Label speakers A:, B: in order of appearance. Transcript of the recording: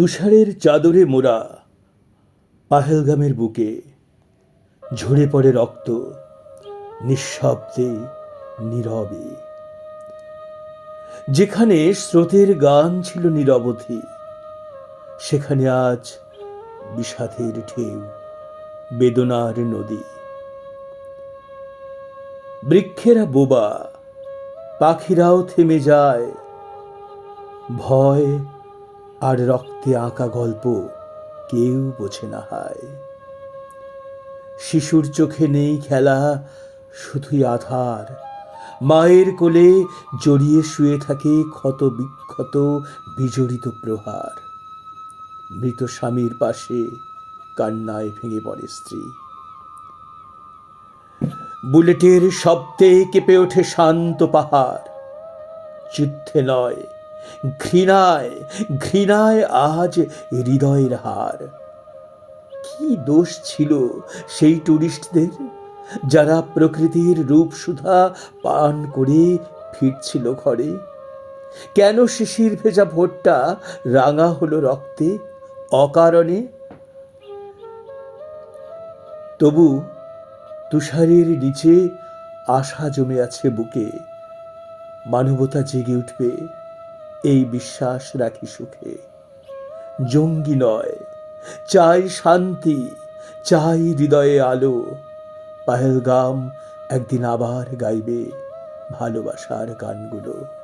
A: তুষারের চাদরে মোড়া পাহেলগামের বুকে ঝরে পড়ে রক্ত নিঃশব্দে নীরবে। যেখানে স্রোতের গান ছিল নিরবধি, সেখানে আজ বিষাদের ঢেউ, বেদনার নদী। বৃক্ষেরা বোবা, পাখিরাও থেমে যায়, ভয় আর রক্তে আঁকা গল্প কেউ বোঝে না হায়। শিশুর চোখে নেই খেলা, শুধুই আধার। মায়ের কোলে জড়িয়ে শুয়ে থাকে ক্ষত বিক্ষত বিজড়িত প্রহার। মৃত স্বামীর পাশে কান্নায় ভেঙে পড়ে স্ত্রী। বুলেটের শব্দে কেঁপে ওঠে শান্ত পাহাড়। যুদ্ধে নয় ঘৃণায় ঘৃণায় আজ হৃদয়ের হার। কি দোষ ছিল সেই টুরিস্টদের যারা প্রকৃতির রূপ সুধা পান করে ফিরছিল ঘরে? কেন শিশির ভেজা ভোটটা রাঙা হলো রক্তে, অকারণে? তবু তুষারের নিচে আশা জমে আছে বুকে, মানবতা জেগে উঠবে। এই বিশ্বাস রাখি সুখে। জঙ্গি নয়, চাই শান্তি, চাই হৃদয়ে আলো। পাহেলগাম একদিন আবার গাইবে ভালোবাসার গানগুলো।